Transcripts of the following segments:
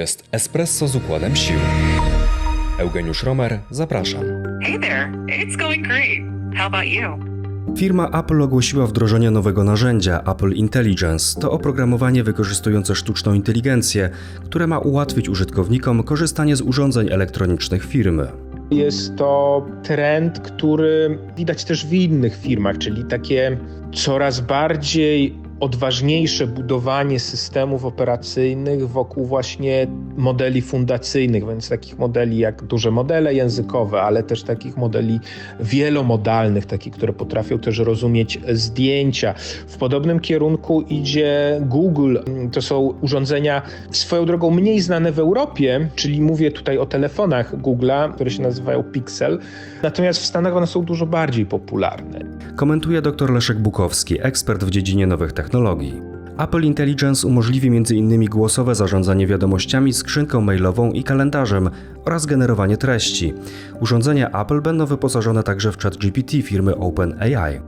jest Espresso z układem sił. Eugeniusz Romer, zapraszam. Hey there, it's going great. How about you? Firma Apple ogłosiła wdrożenie nowego narzędzia Apple Intelligence. To oprogramowanie wykorzystujące sztuczną inteligencję, które ma ułatwić użytkownikom korzystanie z urządzeń elektronicznych firmy. Jest to trend, który widać też w innych firmach, czyli takie coraz bardziej odważniejsze budowanie systemów operacyjnych wokół właśnie modeli fundacyjnych, więc takich modeli jak duże modele językowe, ale też takich modeli wielomodalnych, takich, które potrafią też rozumieć zdjęcia. W podobnym kierunku idzie Google. To są urządzenia swoją drogą mniej znane w Europie, czyli mówię tutaj o telefonach Google'a, które się nazywają Pixel. Natomiast w Stanach one są dużo bardziej popularne. Komentuje dr Leszek Bukowski, ekspert w dziedzinie nowych technologii. Apple Intelligence umożliwi m.in. głosowe zarządzanie wiadomościami, skrzynką mailową i kalendarzem oraz generowanie treści. Urządzenia Apple będą wyposażone także w ChatGPT firmy OpenAI.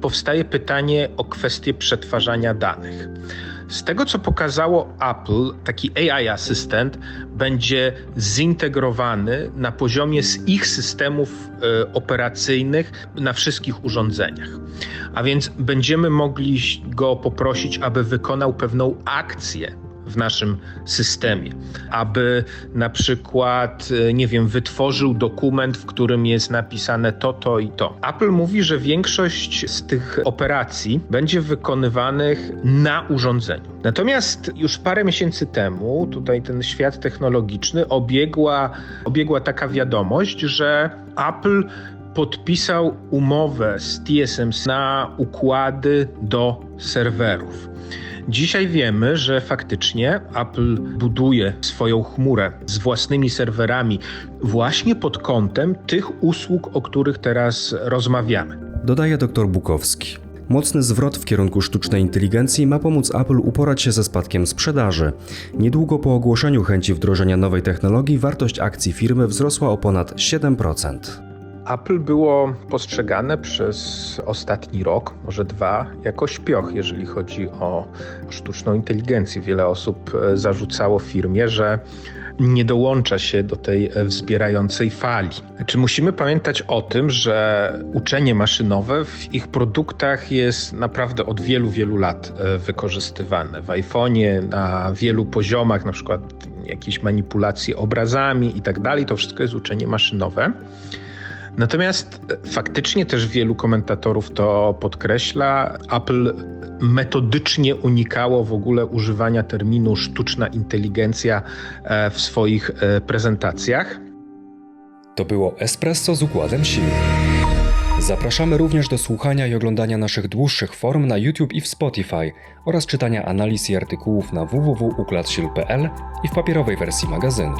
powstaje pytanie o kwestię przetwarzania danych. Z tego, co pokazało Apple, taki AI asystent będzie zintegrowany na poziomie z ich systemów e, operacyjnych na wszystkich urządzeniach. A więc będziemy mogli go poprosić, aby wykonał pewną akcję w naszym systemie, aby na przykład, e, nie wiem, wytworzył dokument, w którym jest napisane to, to i to. Apple mówi, że większość z tych operacji będzie wykonywanych na urządzeniu. Natomiast już parę miesięcy temu tutaj ten świat technologiczny obiegła, obiegła taka wiadomość, że Apple podpisał umowę z TSMC na układy do serwerów. Dzisiaj wiemy, że faktycznie Apple buduje swoją chmurę z własnymi serwerami właśnie pod kątem tych usług, o których teraz rozmawiamy. Dodaje dr Bukowski. Mocny zwrot w kierunku sztucznej inteligencji ma pomóc Apple uporać się ze spadkiem sprzedaży. Niedługo po ogłoszeniu chęci wdrożenia nowej technologii wartość akcji firmy wzrosła o ponad 7%. Apple było postrzegane przez ostatni rok, może dwa, jako śpioch, jeżeli chodzi o sztuczną inteligencję. Wiele osób e, zarzucało firmie, że nie dołącza się do tej e, wzbierającej fali. Czy musimy pamiętać o tym, że uczenie maszynowe w ich produktach jest naprawdę od wielu, wielu lat e, wykorzystywane. W iPhone'ie na wielu poziomach, na przykład jakieś manipulacje obrazami i tak dalej, to wszystko jest uczenie maszynowe. Natomiast faktycznie też wielu komentatorów to podkreśla. Apple metodycznie unikało w ogóle używania terminu sztuczna inteligencja e, w swoich e, prezentacjach. To było Espresso z układem sił. Zapraszamy również do słuchania i oglądania naszych dłuższych form na YouTube i w Spotify oraz czytania analiz i artykułów na www.układsil.pl i w papierowej wersji magazynu.